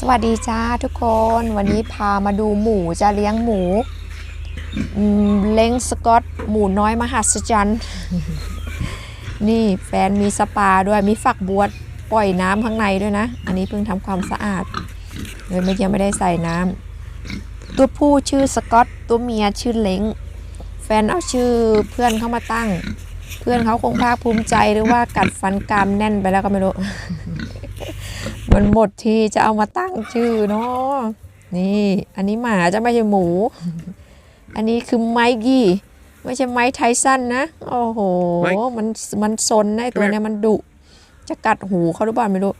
สวัสดีจ้าทุกคนวันนี้พามาดูหมูจะเลี้ยงหมูเล้งสกอตหมูน้อยมหัศจรรย์นี่แฟนมีสปาด้วยมีฝักบัวปล่อยน้ำข้างในด้วยนะ อันนี้เพิ่งทำความสะอาดเลยไม่ยังไม่ได้ใส่น้ำตัวผู้ชื่อสกอตตัวเมียชื่อเล้งแฟนเอาชื่อเพื่อนเข้ามาตั้ง เพื่อนเขาคงภาคภูมิใจหรือว่ากัดฟันกรามแน่นไปแล้วก็ไม่รู้ มันหมดที่จะเอามาตั้งชื่อเนาะนี่ อันนี้หมาจะไม่ใช่หมู อันนี้คือไมกี้ ไม่ใช่ไม้ไทสันนะ โอ้โหไมค์มันมันซนนะไอ้ตัวเนี้ยมันดุ จะกัดหูเขาหรือเปล่าไม่รู้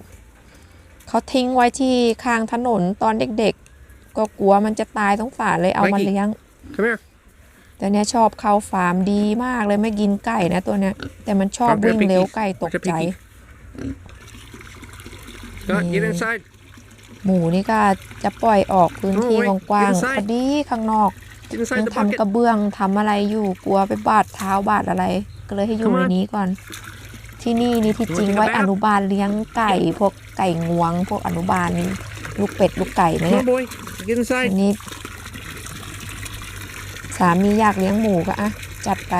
เขาทิ้งไว้ที่ข้างถนนตอนเด็กๆ ก็กลัวมันจะตายต้องฝาเลยเอามาไมค์เลี้ยง Come here. แต่เนี้ยชอบเข้าฟาร์มดีมากเลยไม่กินไก่นะตัวเนี้ย แต่มันชอบ Come here, วิ่งเร็ว Pinky. ไก่ตกใจ Come here, Go, get Yeah. inside. หมูนี่ก็จะปล่อยออกพื้นที่โอ้ยกว้างกินๆไส้พอดีข้างนอก Get ยั inside ง the ทำ bucket. กระเบื้องทำอะไรอยู่กลัวไปบาดเท้าบาดอะไร ก็เลยให้อยู่ Come ใน on นี้ก่อน ที่นี่นี่ที่จริง You wanna ไว้ take a อ bath? นุบาลเลี้ยงไก่พวกไก่งวง พวกอนุบาลลูกเป็ดลูกไก่นะ Come เนี่ย on, boy. Get อั inside. นนี้สามีอยากเลี้ยงหมูก็อะจัดไป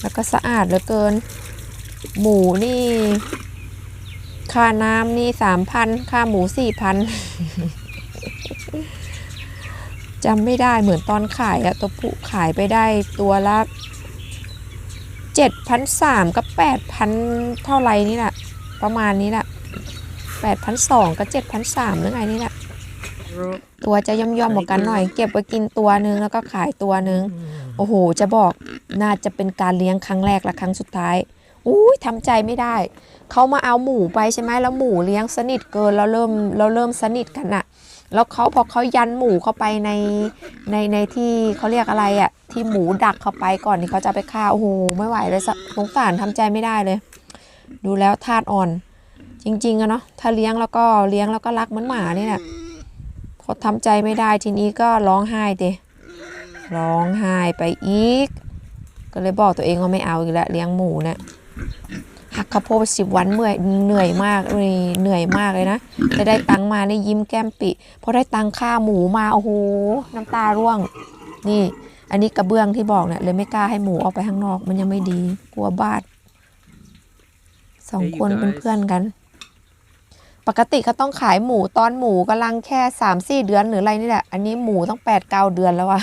แล้วก็สะอาดเหลือเกิน หมูนี่ ค่าน้ำนี่สามพันค่าหมูสี่พันจำไม่ได้เหมือนตอนขายอะตัวผู้ขายไปได้ตัวละเจ็ดพันสามกับแปดพันเท่าไรนี่แหละประมาณนี้แหละแปดพันสองกับเจ็ดพันสามหรือไงนี่แหละตัวจะย่อมย่อมๆกกันหน่อย เก็บไว้กินตัวนึงแล้วก็ขายตัวนึง โอ้โห จะบอกน่าจะเป็นการเลี้ยงครั้งแรกและครั้งสุดท้ายอุ้ยทำใจไม่ได้ เขามาเอาหมูไปใช่ไหมแล้วหมูเลี้ยงสนิทเกินแล้วเริ่มเราเริ่มสนิทกันอะแล้วเขาพอเขายันหมูเข้าไปในในในที่เขาเรียกอะไรอะที่หมูดักเข้าไปก่อนที่เขาจะไปฆ่าโอ้โหไม่ไหวเลยสงสารทำใจไม่ได้เลย ดูแล้วธาตุอ่อน จริงๆอะเนาะถ้าเลี้ยงแล้วก็เลี้ยงแล้วก็รักเหมือนหมานี่แหละพอทำใจไม่ได้ทีนี้ก็ร้องไห้เดร้องไห้ไปอีก ก็เลยบอกตัวเองว่าไม่เอาอีกแล้วเลี้ยงหมูเนี่ย หักข้าวโพดสิบวันเมื่อยเหนื่อยมากเลยเหนื่อยมากเลยนะจะได้ตังค์มานี่ยิ้มแก้มปิพอได้ตังค่าหมูมาโอ้โหน้ำตาร่วง นี่ อันนี้กระเบื้องที่บอกเนี่ยเลยไม่กล้าให้หมูออกไปข้างนอก มันยังไม่ดีกลัวบาดสอง Hey, you คนเป็น guys. เพื่อนกัน ปกติเขาต้องขายหมูตอนหมูกำลังแค่สามสี่เดือนหรืออะไรนี่แหละ อันนี้หมูต้องแปดเก้าเดือนแล้วอะ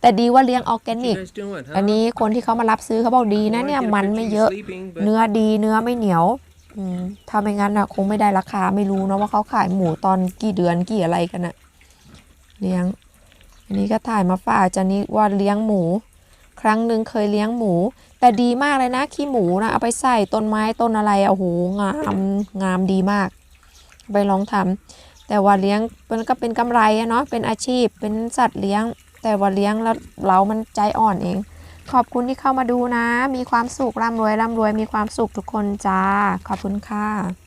แต่ดีว่าเลี้ยงออร์แก What นิ you ก guys doing, huh? อันนี้คนที่เขามารับซื้อเขาบอกดีนะ I wanna เนี่ย get a มัน picture ไม่ of เย you อะ sleeping, but เนื้อดีเนื้อไม่เหนียวอืมถ้าไม่งั้นอะคงไม่ได้ราคาไม่รู้นะว่าเขาขายหมูตอนกี่เดือนกี่อะไรกันอะเลี้ยง อันนี้ก็ถ่ายมาฝากจานี้ว่าเลี้ยงหมู ครั้งหนึ่งเคยเลี้ยงหมู แต่ดีมากเลยนะขี้หมูนะเอาไปใส่ต้นไม้ต้นอะไรอะโอ้โหงามงามดีมาก ไปลองทำแต่ว่าเลี้ยงมันก็เป็นกำไรอะเนาะเป็นอาชีพเป็นสัตว์เลี้ยง แต่ว่าเลี้ยงแล้วเรามันใจอ่อนเอง ขอบคุณที่เข้ามาดูนะ มีความสุขร่ำรวยร่ำรวยมีความสุขทุกคนจ้า ขอบคุณค่ะ